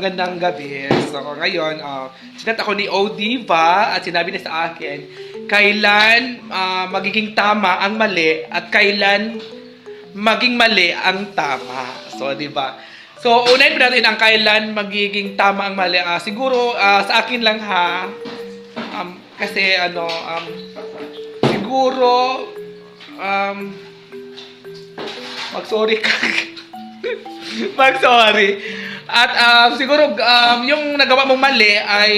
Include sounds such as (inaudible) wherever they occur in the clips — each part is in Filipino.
Magandang gabi. So ngayon, uh, sinat ako ni Odiva at sinabi niya sa akin, kailan ah, magiging tama ang mali at kailan maging mali ang tama. So, di ba? So, unahin natin ang kailan magiging tama ang mali. Ah, siguro, ah, sa akin lang ha, um, kasi ano, um, siguro, um, mag-sorry ka. (laughs) (laughs) mag-sorry. At um, siguro, um, yung nagawa mong mali ay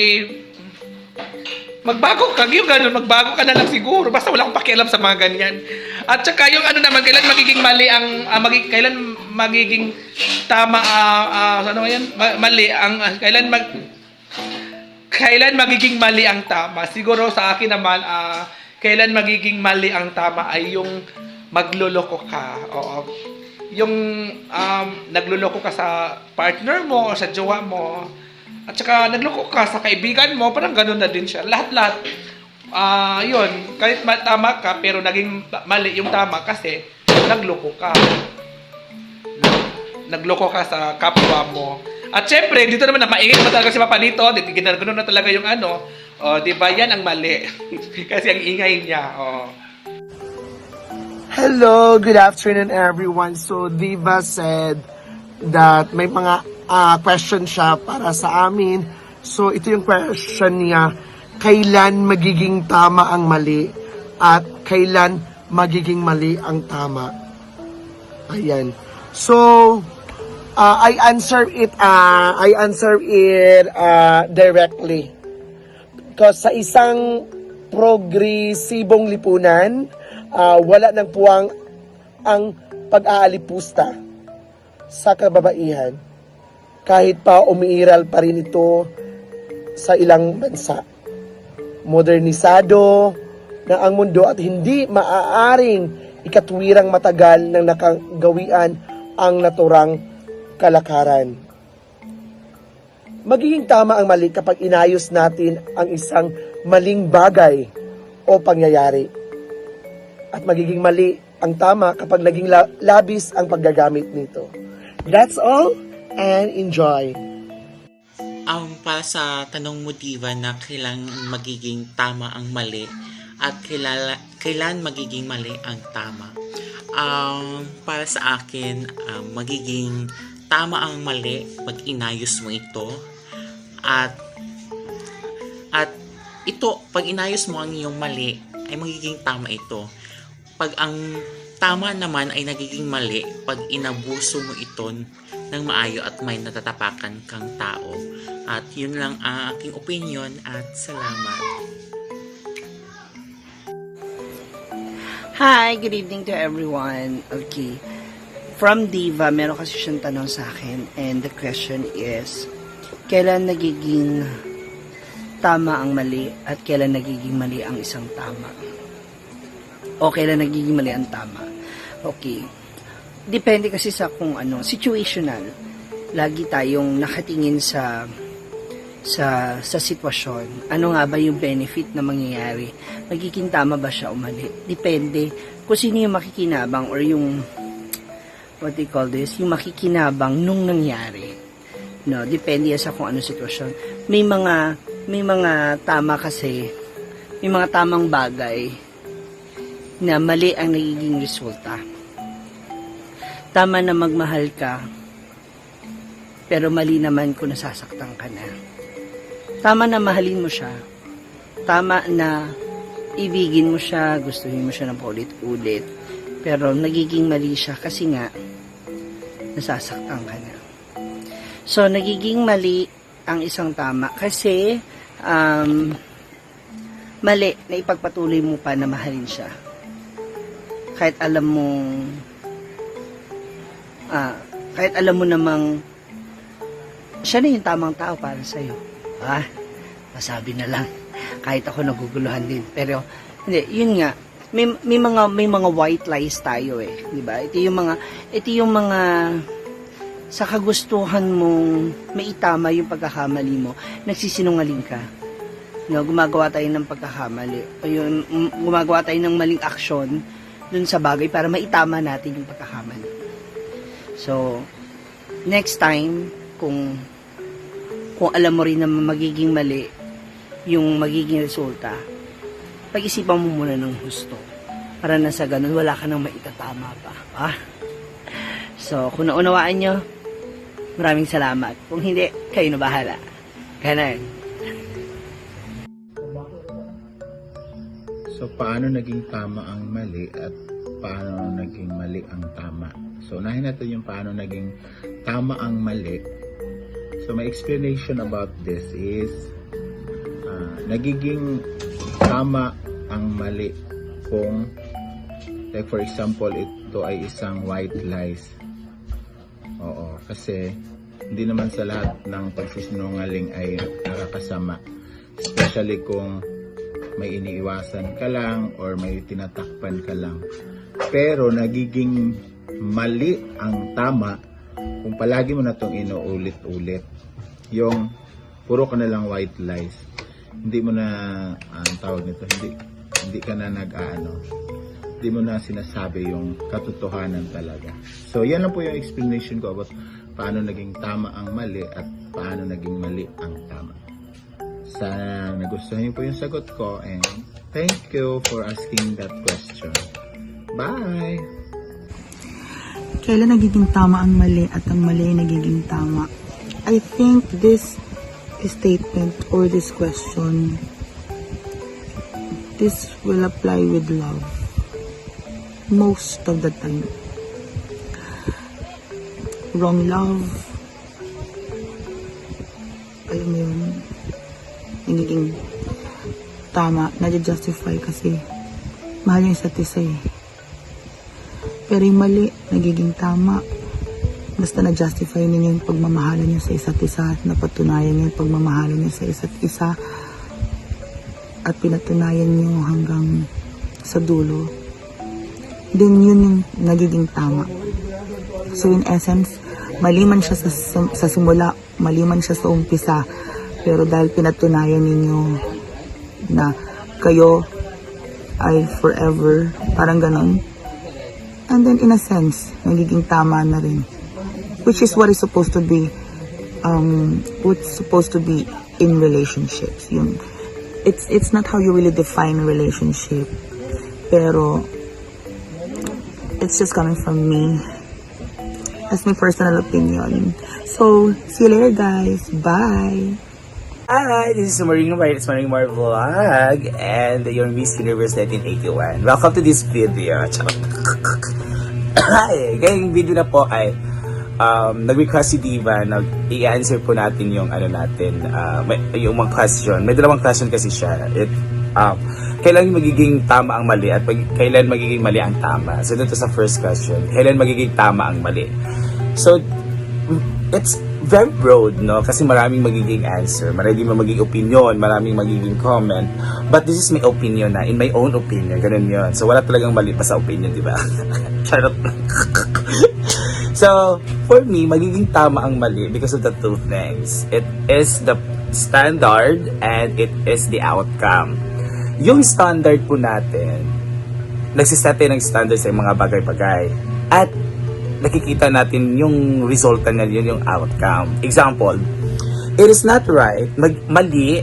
magbago ka, yung ganun, magbago ka na lang siguro. Basta wala akong pakialam sa mga ganyan. At saka yung ano naman, kailan magiging mali ang, ah, magi- kailan magiging tama, ah, ah, ano yan, Ma- mali ang, ah, kailan mag, kailan magiging mali ang tama? Siguro sa akin naman, ah, kailan magiging mali ang tama ay yung magloloko ka. Oo. Yung um, nagloloko ka sa partner mo o sa jowa mo. At saka nagloko ka sa kaibigan mo, parang ganun na din siya. Lahat-lahat. Ah, yun, kahit ma- tama ka, pero naging mali yung tama kasi nagloko ka. Nagloko ka sa kapwa mo. At syempre, dito naman na maingay talaga si Papa dito. Ginagano na talaga yung ano. O, di ba? Yan ang mali. kasi ang ingay niya. Oh. Hello, good afternoon everyone. So Diva said that may mga ah, question siya para sa amin. So ito yung question niya, kailan magiging tama ang mali at kailan magiging mali ang tama? Ayan. So ah, I answer it ah, I answer it ah, directly. Because sa isang progresibong lipunan, ah, wala nang puwang ang pag-aalipusta sa kababaihan. Kahit pa umiiral pa rin ito sa ilang bansa. Modernisado na ang mundo at hindi maaaring ikatwirang matagal ng nakagawian ang naturang kalakaran magiging tama ang mali kapag inayos natin ang isang maling bagay o pangyayari. At magiging mali ang tama kapag naging la- labis ang paggagamit nito. That's all and enjoy. Um, para sa tanong mo, Diva, na kailan magiging tama ang mali at kilala, kailan magiging mali ang tama. Um, para sa akin, um, magiging tama ang mali pag inayos mo ito at at ito, pag inayos mo ang iyong mali, ay magiging tama ito. Pag ang tama naman ay nagiging mali, pag inabuso mo ito ng maayo at may natatapakan kang tao. At yun lang ang aking opinion at salamat. Hi, good evening to everyone. Okay. From Diva, meron kasi siyang tanong sa akin and the question is, kailan nagiging tama ang mali at kailan nagiging mali ang isang tama? O kailan nagiging mali ang tama? Okay. Depende kasi sa kung ano, situational. Lagi tayong nakatingin sa sa sa sitwasyon. Ano nga ba yung benefit na mangyayari? Magiging tama ba siya o mali? Depende kung sino yung makikinabang or yung what they call this, yung makikinabang nung nangyari. No, depende sa kung ano sitwasyon. May mga may mga tama kasi may mga tamang bagay na mali ang nagiging resulta. Tama na magmahal ka, pero mali naman kung nasasaktan ka na. Tama na mahalin mo siya. Tama na ibigin mo siya, gustuhin mo siya ng paulit-ulit. Pero nagiging mali siya kasi nga nasasaktan ka na. So, nagiging mali ang isang tama kasi um, mali na ipagpatuloy mo pa na mahalin siya. Kahit alam mong ah, kahit alam mo namang siya na yung tamang tao para sa'yo. Ah, masabi na lang. Kahit ako naguguluhan din. Pero, hindi, yun nga, may, may mga may mga white lies tayo eh, 'di ba? Ito yung mga ito yung mga sa kagustuhan mong maitama yung pagkakamali mo, nagsisinungaling ka. No, gumagawa tayo ng pagkakamali o yung gumagawa tayo ng maling aksyon dun sa bagay para maitama natin yung pagkakamali. So, next time kung kung alam mo rin na magiging mali yung magiging resulta, pag-isipan mo muna ng gusto. Para na sa ganun, wala ka nang maitatama pa. Ah? So, kung naunawaan nyo, maraming salamat. Kung hindi, kayo na bahala. Ganun. So, paano naging tama ang mali at paano naging mali ang tama? So, unahin natin yung paano naging tama ang mali. So, my explanation about this is ah, nagiging tama ang mali kung like for example, ito ay isang white lies. Oo, kasi hindi naman sa lahat ng pagsisinungaling ay nakakasama. Especially kung may iniiwasan ka lang or may tinatakpan ka lang. Pero nagiging mali ang tama kung palagi mo na itong inuulit-ulit. Yung puro ka na lang white lies. Hindi mo na, ah, ang tawag nito, hindi, hindi ka na nag-ano, hindi mo na sinasabi yung katotohanan talaga. So, yan lang po yung explanation ko about paano naging tama ang mali at paano naging mali ang tama. Sana nagustuhan niyo po yung sagot ko and thank you for asking that question. Bye! kailan nagiging tama ang mali at ang mali ay nagiging tama? I think this statement or this question, this will apply with love. Most of the time. Wrong love. Alam mo yun, nagiging tama, nadja-justify kasi mahal yung isa't isa eh. Pero yung mali, nagiging tama. Basta na-justify ninyo yung pagmamahalan nyo sa isa't isa at napatunayan nyo yung pagmamahalan nyo sa isa't isa at pinatunayan nyo hanggang sa dulo. Then yun yung nagiging tama. So in essence, mali man siya sa, sa simula, mali man siya sa umpisa, pero dahil pinatunayan ninyo na kayo ay forever, parang ganon, And then in a sense, nagiging tama na rin. Which is what is supposed to be, um, what's supposed to be in relationships. Yun. It's, it's not how you really define a relationship. Pero, it's just coming from me. That's my personal opinion. So, see you later guys. Bye! Hi, this is Marino White. It's Marino Mar Vlog and your Miss Universe 1981. Welcome to this video. (coughs) Hi, ngayong video na po ay um, nag-request si Diva na i-answer po natin yung ano natin, uh, yung mga question. May dalawang question kasi siya. It, um, kailan magiging tama ang mali at pag- kailan magiging mali ang tama? So, dito sa first question, kailan magiging tama ang mali? So, it's very broad, no? Kasi maraming magiging answer, maraming magiging opinion, maraming magiging comment. But this is my opinion na, in my own opinion, ganun yun. So, wala talagang mali pa sa opinion, di ba? (laughs) (laughs) So, for me, magiging tama ang mali because of the two things. It is the standard and it is the outcome. Yung standard po natin, nagsisete ng standard sa mga bagay-bagay. At nakikita natin yung resulta niya, yun yung outcome. Example, it is not right, mag, mali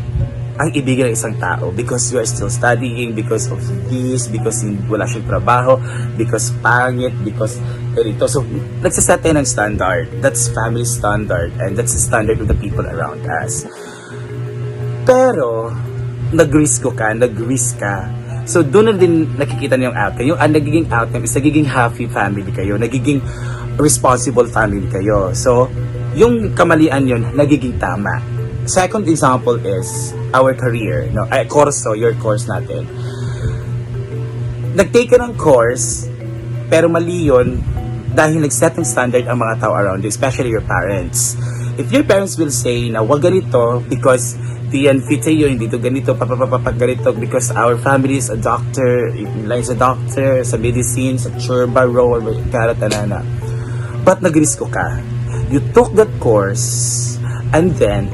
ang ibigay ng isang tao because you are still studying, because of this, because wala siyang trabaho, because pangit, because ganito. So, nagsasete ng standard. That's family standard and that's the standard of the people around us. Pero, nag-risk ka, nag-risk ka. So, doon na din nakikita niyo yung outcome. Yung ang nagiging outcome is nagiging happy family kayo, nagiging responsible family kayo. So, yung kamalian yun, nagiging tama. Second example is our career. No? Ay, course, so, your course natin. Nag-take ka ng course, pero mali yun dahil nag-set ng standard ang mga tao around you, especially your parents. If your parents will say na wag ganito because di yan fit sa'yo, hindi to ganito, papapapapag ganito because our family is a doctor, like a doctor, sa medicine, sa churba, row, or karatanana. But nag-risk ka. You took that course and then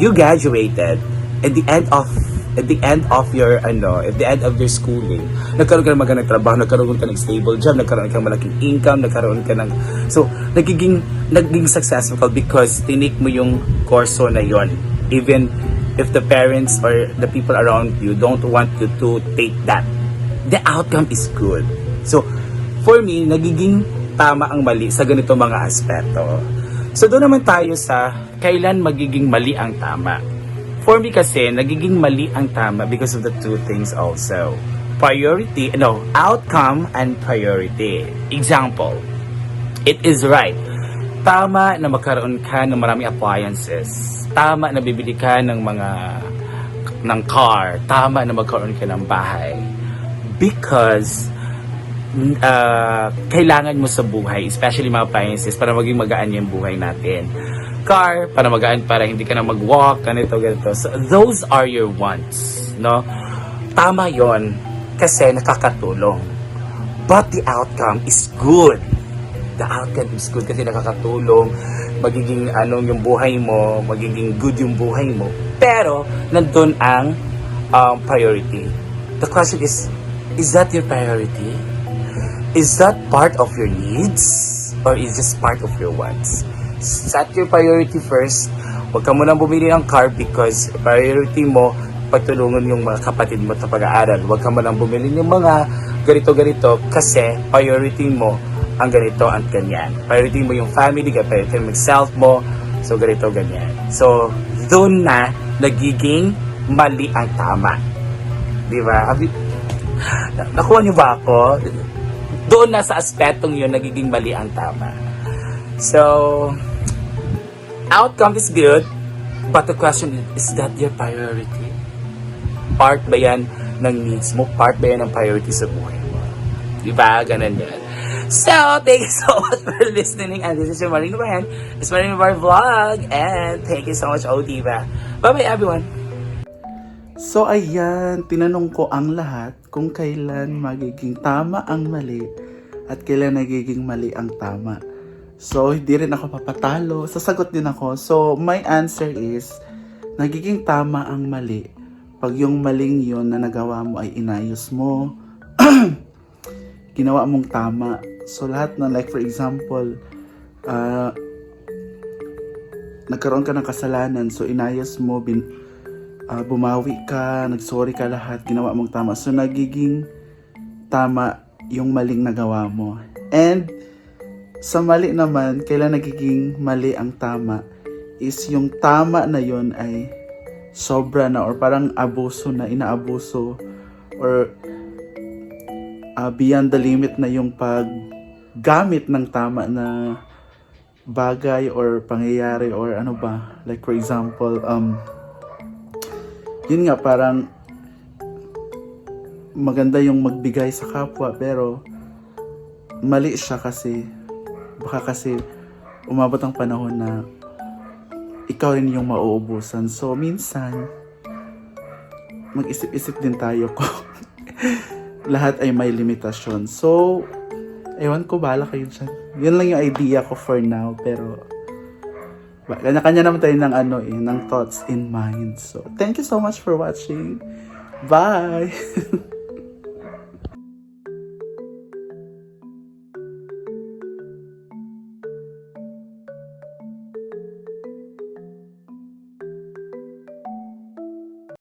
you graduated at the end of at the end of your ano, at the end of your schooling, nagkaroon ka ng magandang trabaho, nagkaroon ka ng stable job, nagkaroon ka ng malaking income, nagkaroon ka ng so nagiging naging successful because tinik mo yung kurso na yon even if the parents or the people around you don't want you to take that the outcome is good. So for me nagiging tama ang mali sa ganito mga aspeto. So doon naman tayo sa kailan magiging mali ang tama for me kasi nagiging mali ang tama because of the two things also priority no outcome and priority example it is right tama na magkaroon ka ng maraming appliances. Tama na bibili ka ng mga ng car. Tama na magkaroon ka ng bahay. Because uh, kailangan mo sa buhay, especially mga appliances, para maging magaan yung buhay natin. Car, para magaan, para hindi ka na mag-walk, ganito, ganito. So, those are your wants, no? Tama yon kasi nakakatulong. But the outcome is good the outcome is good kasi nakakatulong, magiging anong yung buhay mo, magiging good yung buhay mo. Pero, nandun ang um, priority. The question is, is that your priority? Is that part of your needs? Or is just part of your wants? Set your priority first. Huwag ka munang bumili ng car because priority mo, pagtulungan yung mga kapatid mo sa pag-aaral. Huwag ka munang bumili ng mga ganito-ganito kasi priority mo ang ganito at ganyan. Priority mo yung family, priority mo yung self mo, so ganito, ganyan. So, doon na nagiging mali ang tama. Di ba? Nakuha niyo ba ako? Doon na sa aspetong yun, nagiging mali ang tama. So, outcome is good, but the question is, is that your priority? Part ba yan ng needs mo? Part ba yan ng priority sa buhay mo? Di ba? Ganun yan. So, thank you (laughs) so much for listening. And this is your Marino Bahan. It's Marino Bar Vlog. And thank you so much, Odiva. Bye-bye, everyone. So ayan, tinanong ko ang lahat kung kailan magiging tama ang mali at kailan nagiging mali ang tama. So hindi rin ako papatalo, sasagot din ako. So my answer is, nagiging tama ang mali pag yung maling yon na nagawa mo ay inayos mo, (clears throat) ginawa mong tama. So lahat na like for example, ah, nagkaroon ka ng kasalanan, so inayos mo, bin, ah, bumawi ka, nagsorry ka lahat, ginawa mong tama. So, nagiging tama yung maling nagawa mo. And, sa mali naman, kailan nagiging mali ang tama is yung tama na yon ay sobra na or parang abuso na, inaabuso or ah, beyond the limit na yung paggamit ng tama na bagay or pangyayari or ano ba. Like for example um yun nga parang maganda yung magbigay sa kapwa pero mali siya kasi baka kasi umabot ang panahon na ikaw rin yung mauubusan so minsan mag-isip-isip din tayo ko (laughs) lahat ay may limitasyon so ewan ko bahala kayo dyan yun lang yung idea ko for now pero kanya-kanya naman tayo ng ano eh, ng thoughts in mind. So, thank you so much for watching. Bye! (laughs)